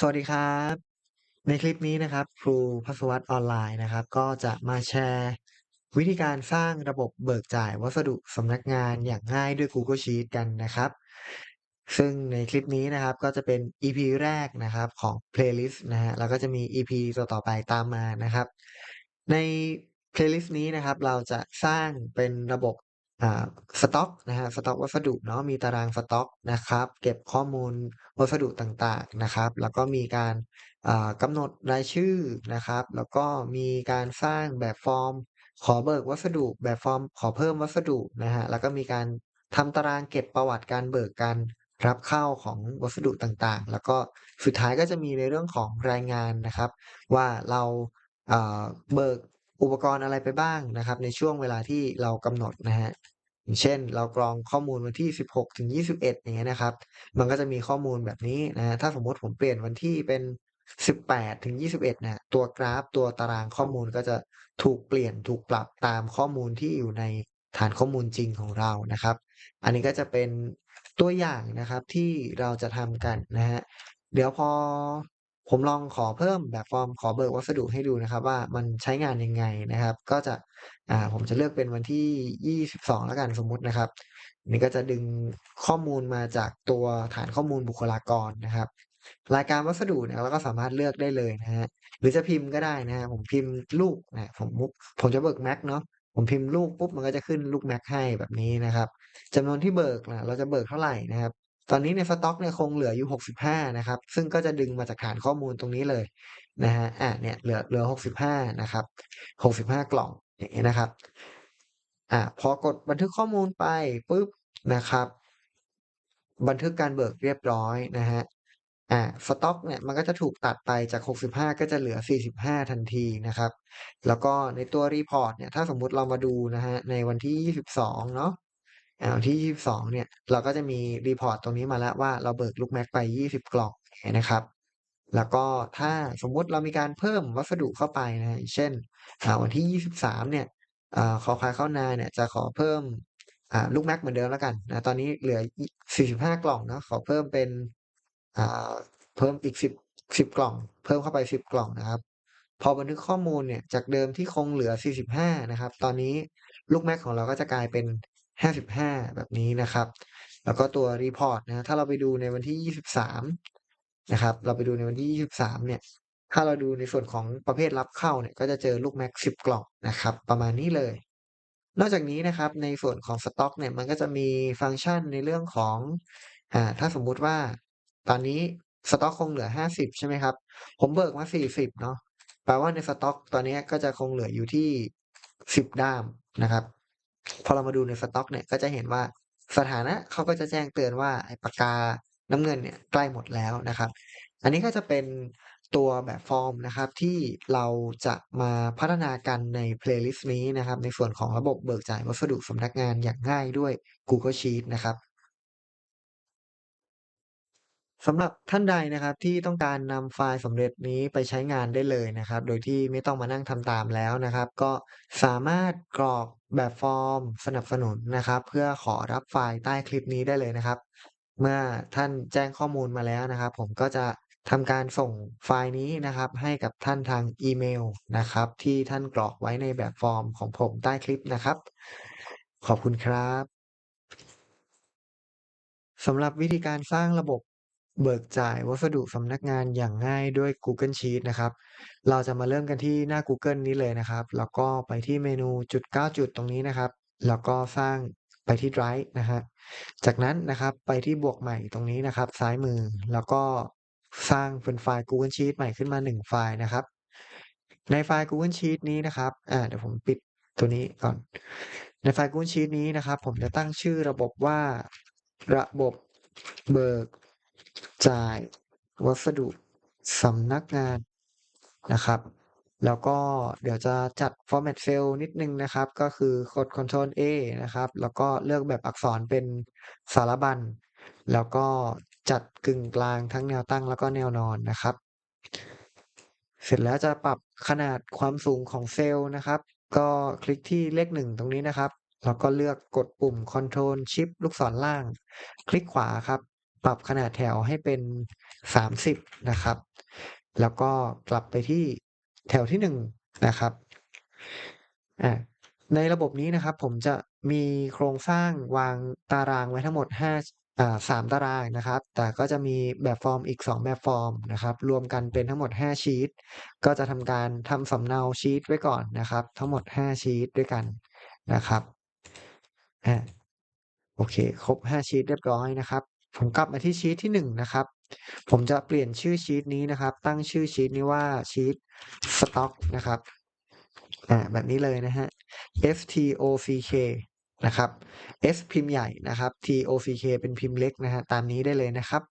สวัสดีครับ ในคลิปนี้นะครับ ครูพัศวัตรออนไลน์นะครับ ก็จะมาแชร์ วิธีการสร้างระบบเบิกจ่ายวัสดุสำนักงานอย่างง่ายด้วย Google Sheets กันนะครับ ซึ่งในคลิปนี้นะครับก็จะเป็น EP แรกนะครับของ Playlist นะฮะแล้วก็จะมี EP ต่อๆไปตามมานะครับ ใน Playlist นี้นะครับ เราจะสร้างเป็นระบบ สต็อกนะฮะสต็อกวัสดุเนาะมีตารางสต็อกนะครับ เก็บข้อมูลวัสดุต่างๆนะครับ แล้วก็มีการอ่ากำหนดรายชื่อนะครับ แล้วก็มีการสร้างแบบฟอร์ม ขอเบิกวัสดุแบบฟอร์ม ขอเพิ่มวัสดุนะฮะแล้วก็มีการทำตารางเก็บประวัติการเบิกการรับเข้าของวัสดุต่างๆ แล้วก็สุดท้ายก็จะมีในเรื่องของรายงานนะครับ ว่าเราเอ่อเบิกอุปกรณ์อะไรไปบ้างนะครับ ในช่วงเวลาที่เรากำหนดนะฮะ อย่างเช่น เรากรองข้อมูลวันที่ 16 ถึง 21 อย่างเงี้ยนะครับ มันก็จะมีข้อมูลแบบนี้นะฮะถ้าสมมติผมเปลี่ยนวันที่เป็น 18 ถึง 21เนี่ยตัวกราฟตัวตารางข้อมูลก็จะถูกเปลี่ยนถูกปรับตามข้อมูลที่อยู่ในฐานข้อมูลจริงของเรานะครับ อันนี้ก็จะเป็นตัวอย่างนะครับที่เราจะทำกันนะฮะเดี๋ยวพอ ผมลองขอเพิ่มแบบฟอร์มขอเบิกวัสดุให้ดูนะครับ ว่ามันใช้งานยังไงนะครับ ก็จะอ่าผมจะเลือกเป็นวันที่ 22 แล้วกันสมมุตินะครับนนี้ก็จะดึงข้อมูลมาจากตัวฐานข้อมูลบุคลากรนะครับ รายการวัสดุเนี่ยเราก็สามารถเลือกได้เลยนะฮะหรือจะพิมพ์ก็ได้นะฮะผมพิมพ์ลูกนะผมมุกผมจะเบิก Mac เนาะผมพิมพ์ลูกปุ๊บมันก็จะขึ้นลูก Mac ให้แบบนี้นะครับจำนวนที่เบิกนะเราจะเบิกเท่าไหร่นะครับ ตอนนี้ในสต็อกเนี่ยคงเหลืออยู่ 65 นะครับ ซึ่งก็จะดึงมาจากฐานข้อมูลตรงนี้เลยนะฮะ อะเนี่ยเหลือเหลือ 65 นะครับ 65 กล่องอย่างนี้นะครับ อะพอกดบันทึกข้อมูลไปปุ๊บนะครับ บันทึกการเบิกเรียบร้อยนะฮะ อ่าสต็อกเนี่ยมันก็จะถูกตัดไปจาก 65 ก็จะเหลือ 45 ทันทีนะครับ แล้วก็ในตัวรีพอร์ตเนี่ยถ้าสมมุติเรามาดูนะฮะในวันที่ 22 เนาะ วันที่ 22 เนี่ย เราก็จะมีรีพอร์ตตรงนี้มาแล้วว่าเราเบิกลูกแม็กไป 20 กล่องนะครับ แล้วก็ถ้าสมมุติเรามีการเพิ่มวัสดุเข้าไปนะเช่นวันที่ 23 เนี่ยอขอควายเข้านาเนี่ยจะขอเพิ่มลูกแม็กเหมือนเดิมแล้วกันนะตอนนี้เหลือ 45 กล่องนะขอเพิ่มเป็นเพิ่มอีก 10 10 กล่อง เพิ่มเข้าไป 10 กล่องนะครับ พอบันทึกข้อมูลเนี่ยจากเดิมที่คงเหลือ 45 นะครับ ตอนนี้ลูกแม็กของเราก็จะกลายเป็น 55 แบบนี้นะครับ แล้วก็ตัวรีพอร์ตนะถ้าเราไปดูในวันที่ 23 นะครับ เราไปดูในวันที่ 23 เนี่ย ถ้าเราดูในส่วนของประเภทรับเข้าเนี่ย ก็จะเจอลูกแม็ก 10 กล่องนะครับ ประมาณนี้เลย นอกจากนี้นะครับในส่วนของสต็อกเนี่ยมันก็จะมีฟังก์ชันในเรื่องของอ่าถ้าสมมุติว่าตอนนี้สต็อกคงเหลือ 50 ใช่ไหมครับ ผมเบิกมา 40 เนาะแปลว่าในสต็อกตอนนี้ก็จะคงเหลืออยู่ที่ 10 ด้ามนะครับ พอเรามาดูในสต็อกเนี่ยก็จะเห็นว่าสถานะเขาก็จะแจ้งเตือนว่าไอ้ปากกาน้ำเงินเนี่ยใกล้หมดแล้วนะครับ อันนี้ก็จะเป็นตัวแบบฟอร์มนะครับที่เราจะมาพัฒนากันใน playlist นี้นะครับ ในส่วนของระบบเบิกจ่ายวัสดุสำนักงานอย่างง่ายด้วย Google Sheet นะครับสำหรับท่านใดนะครับที่ต้องการนำไฟล์สำเร็จนี้ไปใช้งานได้เลยนะครับ โดยที่ไม่ต้องมานั่งทำตามแล้วนะครับ ก็สามารถกรอก แบบฟอร์มสนับสนุนนะครับ เพื่อขอรับไฟล์ใต้คลิปนี้ได้เลยนะครับ เมื่อท่านแจ้งข้อมูลมาแล้วนะครับ ผมก็จะทำการส่งไฟล์นี้นะครับ ให้กับท่านทางอีเมลนะครับ ที่ท่านกรอกไว้ในแบบฟอร์มของผมใต้คลิปนะครับ ขอบคุณครับสำหรับวิธีการสร้างระบบ เบิกจ่ายวัสดุสำนักงานอย่างง่ายด้วย Google Sheets นะครับ เราจะมาเริ่มกันที่หน้า Google นี้เลยนะครับ แล้วก็ไปที่เมนูจุด 9 จุดตรงนี้นะครับ แล้วก็สร้างไปที่ Drive นะฮะ จากนั้นนะครับไปที่บวกใหม่ตรงนี้นะครับ ซ้ายมือ แล้วก็สร้างเป็นไฟล์ Google Sheets ใหม่ขึ้นมา 1 ไฟล์นะครับ ในไฟล์ Google Sheets นี้นะครับ อ่าเดี๋ยวผมปิดตัวนี้ก่อน ในไฟล์ Google Sheets นี้นะครับ ผมจะตั้งชื่อระบบว่าระบบเบิก จ่ายวัสดุสำนักงานนะครับ แล้วก็เดี๋ยวจะจัด format cell นิดนึงนะครับ ก็คือกด Ctrl A นะครับ แล้วก็เลือกแบบอักษรเป็นสารบัญ แล้วก็จัดกึ่งกลางทั้งแนวตั้งแล้วก็แนวนอนนะครับ เสร็จแล้วจะปรับขนาดความสูงของเซลล์นะครับ ก็คลิกที่เลขหนึ่งตรงนี้นะครับแล้วก็เลือกกดปุ่ม Ctrl Shift ลูกศรล่าง คลิกขวาครับ ปรับขนาดแถวให้เป็น 30 นะครับ แล้วก็กลับไปที่แถวที่1นะครับอ่าในระบบนี้นะครับ ผมจะมีโครงสร้างวางตารางไว้ทั้งหมด5อ่า3ตารางนะครับ แต่ก็จะมีแบบฟอร์มอีก 2 แบบฟอร์มนะครับ รวมกันเป็นทั้งหมด 5 ชีตก็จะทำการทำสำเนาชีตไว้ก่อนนะครับ ทั้งหมด 5 ชีตด้วยกันนะครับอาโอเค ครบ 5 ชีตเรียบร้อยนะครับ ผมกลับมาที่ชีตที่1นะครับ ผมจะเปลี่ยนชื่อชีตนี้นะครับ ตั้งชื่อชีตนี้ว่าชีตสต็อกนะครับอ่าแบบนี้เลยนะครับ stock นะครับ S พิมพ์ใหญ่นะครับ tock เป็นพิมพ์เล็กนะครับตามนี้ได้เลยนะครับ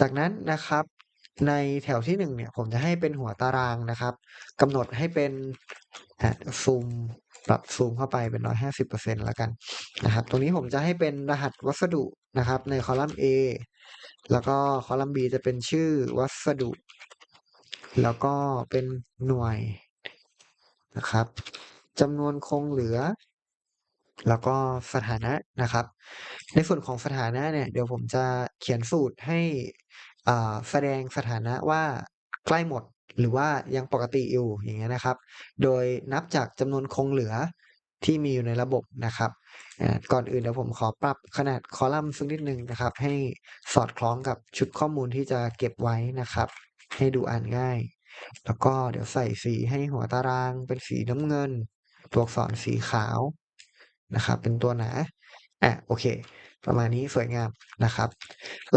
จากนั้นนะครับในแถวที่1เนี่ยผมจะให้เป็นหัวตารางนะครับกำหนดให้เป็นซูม ปรับซูมเข้าไปเป็น150%แล้วกันนะครับ ตรงนี้ผมจะให้เป็นรหัสวัสดุนะครับ ในคอลัมน์ A แล้วก็คอลัมน์ B จะเป็นชื่อวัสดุ แล้วก็เป็นหน่วยนะครับจำนวนคงเหลือ แล้วก็สถานะนะครับ ในส่วนของสถานะเนี่ย เดี๋ยวผมจะเขียนสูตรให้อ่าแสดงสถานะว่าใกล้หมด หรือว่ายังปกติอยู่อย่างเงี้ยนะครับ โดยนับจากจำนวนคงเหลือที่มีอยู่ในระบบนะครับก่อนอื่นเดี๋ยวผมขอปรับขนาดคอลัมน์สักนิดหนึ่งนะครับ ให้สอดคล้องกับชุดข้อมูลที่จะเก็บไว้นะครับ ให้ดูอ่านง่าย แล้วก็เดี๋ยวใส่สีให้หัวตารางเป็นสีน้ำเงิน ตัวอักษรสีขาวนะครับ เป็นตัวหนาอาโอเค ประมาณนี้สวยงามนะครับ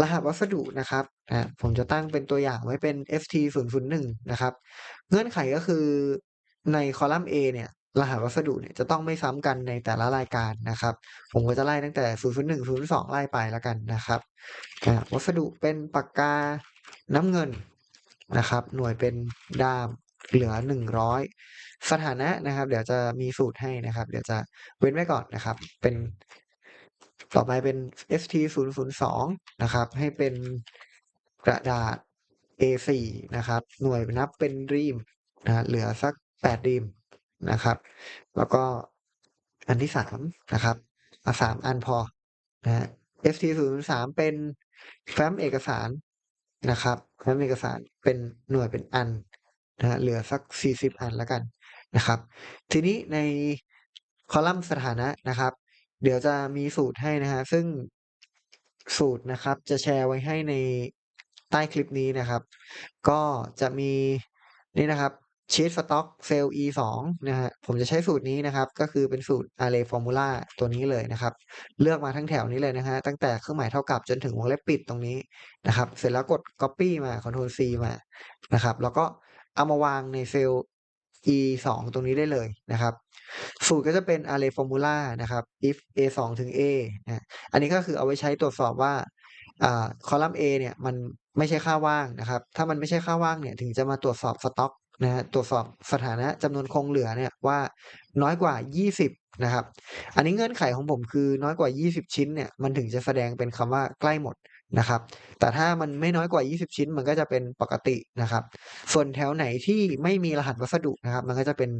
รหัสวัสดุนะครับอ่าผมจะตั้งเป็นตัวอย่างไว้เป็น st001 นะครับ เงื่อนไขก็คือในคอลัมน์ A เนี่ยรหัสวัสดุเนี่ยจะต้องไม่ซ้ำกันในแต่ละรายการนะครับ ผมก็จะไล่ตั้งแต่ 001 002 ไล่ไปแล้วกันนะครับ วัสดุเป็นปากกาน้ำเงินนะครับ หน่วยเป็นด้ามเหลือ 100 สถานะนะครับ เดี๋ยวจะมีสูตรให้นะครับ เดี๋ยวจะเว้นไว้ก่อนนะครับ เป็น ต่อไปเป็น st002 นะครับ ให้เป็นกระดาษ A4 นะครับ หน่วยนับเป็นรีมนะเหลือสัก8รีมนะครับ แล้วก็อันที่3นะครับเอา3อันพอนะ ST003 เป็นแฟ้มเอกสารนะครับแฟ้มเอกสารเป็นหน่วยเป็นอันนะเหลือสัก 40 อันแล้วกันนะครับ ทีนี้ในคอลัมน์สถานะนะครับ เดี๋ยวจะมีสูตรให้นะครับซึ่งสูตรนะครับ จะแชร์ไว้ให้ในใต้คลิปนี้นะครับ ก็จะมีนี่นะครับชีตสต็อกเซลล์ E2 นะครับผมจะใช้สูตรนี้นะครับ ก็คือเป็นสูตร Array Formula ตัวนี้เลยนะครับ เลือกมาทั้งแถวนี้เลยนะครับตั้งแต่เครื่องหมายเท่ากับจนถึงวงเล็บปิดตรงนี้นะครับ เสร็จแล้วกด Copy มา Ctrl C มานะครับ แล้วก็เอามาวางในเซลล์ E2 ตรงนี้ได้เลยนะครับ สูตรก็จะเป็น Array Formula นะครับ if A2 ถึง A นะอันนี้ก็คือเอาไว้ใช้ตรวจสอบว่าอคอลัมน์ A เนี่ยมันไม่ใช่ค่าว่างนะครับ ถ้ามันไม่ใช่ค่าว่างเนี่ยถึงจะมาตรวจสอบสต็อกนะครับตรวจสอบสถานะจำนวนคงเหลือเนี่ยว่าน้อยกว่า 20 นะครับ อันนี้เงื่อนไขของผมคือน้อยกว่า 20 ชิ้นเนี่ยมันถึงจะแสดงเป็นคำว่าใกล้หมด นะครับ แต่ถ้ามันไม่น้อยกว่า 20 ชิ้นมันก็จะเป็นปกตินะครับ ส่วนแถวไหนที่ไม่มีรหัสวัสดุนะครับ มันก็จะเป็น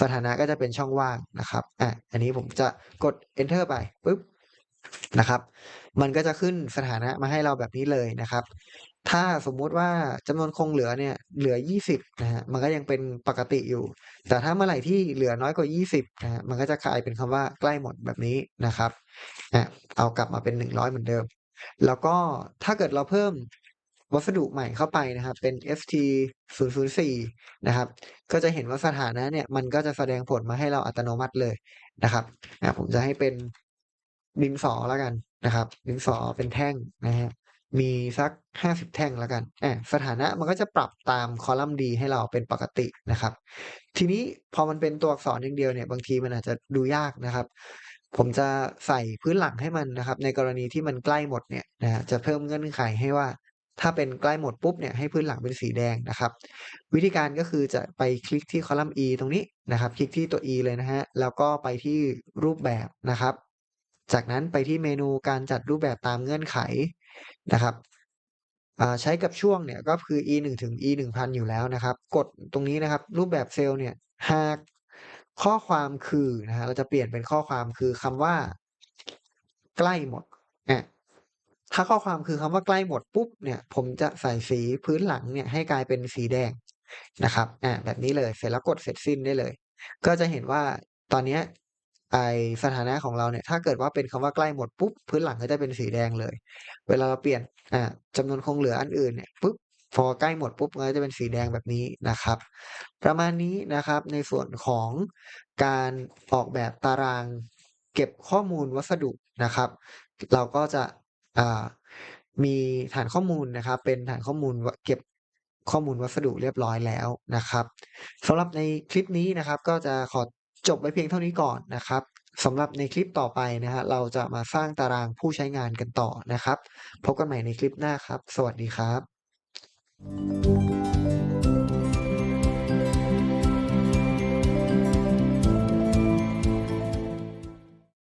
สถานะก็จะเป็นช่องว่างนะครับอาอันนี้ผมจะกด Enter ไปปุ๊บนะครับ มันก็จะขึ้นสถานะมาให้เราแบบนี้เลยนะครับ ถ้าสมมุติว่าจำนวนคงเหลือเนี่ยเหลือ 20นะครับมันก็ยังเป็นปกติอยู่ แต่ถ้าเมื่อไหร่ที่เหลือน้อยกว่า 20นะครับมันก็จะกลายเป็นคำว่าใกล้หมดแบบนี้นะครับอาเอากลับมาเป็น 100 เหมือนเดิม แล้วก็ถ้าเกิดเราเพิ่มวัสดุใหม่เข้าไปนะครับ เป็น st004 นะครับ ก็จะเห็นว่าสถานะเนี่ย มันก็จะแสดงผลมาให้เราอัตโนมัติเลยนะครับผมจะให้เป็นดินสอแล้วกันนะครับ ดินสอเป็นแท่งนะครับมีสัก 50 แท่งแล้วกันอสถานะมันก็จะปรับตามคอลัมน์ D ให้เราเป็นปกตินะครับ ทีนี้พอมันเป็นตัวอักษรอย่างเดียวเนี่ย บางทีมันอาจจะดูยากนะครับ ผมจะใส่พื้นหลังให้มันนะครับ ในกรณีที่มันใกล้หมดเนี่ยนะจะเพิ่มเงื่อนไขให้ว่า ถ้าเป็นใกล้หมดปุ๊บเนี่ยให้พื้นหลังเป็นสีแดงนะครับ วิธีการก็คือจะไปคลิกที่คอลัมน์ E ตรงนี้นะครับ คลิกที่ตัว E เลยนะครับแล้วก็ไปที่รูปแบบนะครับ จากนั้นไปที่เมนูการจัดรูปแบบตามเงื่อนไขนะครับใช้กับช่วงเนี่ยก็คือ E1 ถึง E1000 อยู่แล้วนะครับ กดตรงนี้นะครับ รูปแบบเซลล์เนี่ยหาก ข้อความคือนะครับเราจะเปลี่ยนเป็นข้อความคือคำว่า ใกล้หมดอาถ้าข้อความคือคำว่าใกล้หมดปุ๊บเนี่ย ผมจะใส่สีพื้นหลังเนี่ย ให้กลายเป็นสีแดงนะครับอ่าแบบนี้เลยเสร็จแล้วกดเสร็จสิ้นได้เลย ก็จะเห็นว่าตอนเนี้ยไอสถานะของเราเนี่ย ถ้าเกิดว่าเป็นคำว่าใกล้หมดปุ๊บพื้นหลังก็จะเป็นสีแดงเลย เวลาเราเปลี่ยนอ่าจำนวนคงเหลืออันอื่นเนี่ยปุ๊บ พอใกล้หมดปุ๊บก็จะเป็นสีแดงแบบนี้นะครับ ประมาณนี้นะครับในส่วนของการออกแบบตารางเก็บข้อมูลวัสดุนะครับ เราก็จะมีฐานข้อมูลนะครับ เป็นฐานข้อมูลเก็บข้อมูลวัสดุเรียบร้อยแล้วนะครับสำหรับในคลิปนี้นะครับ ก็จะขอจบไว้เพียงเท่านี้ก่อนนะครับสำหรับในคลิปต่อไปนะครับเราจะมาสร้างตารางผู้ใช้งานกันต่อนะครับ พบกันใหม่ในคลิปหน้าครับ สวัสดีครับ Música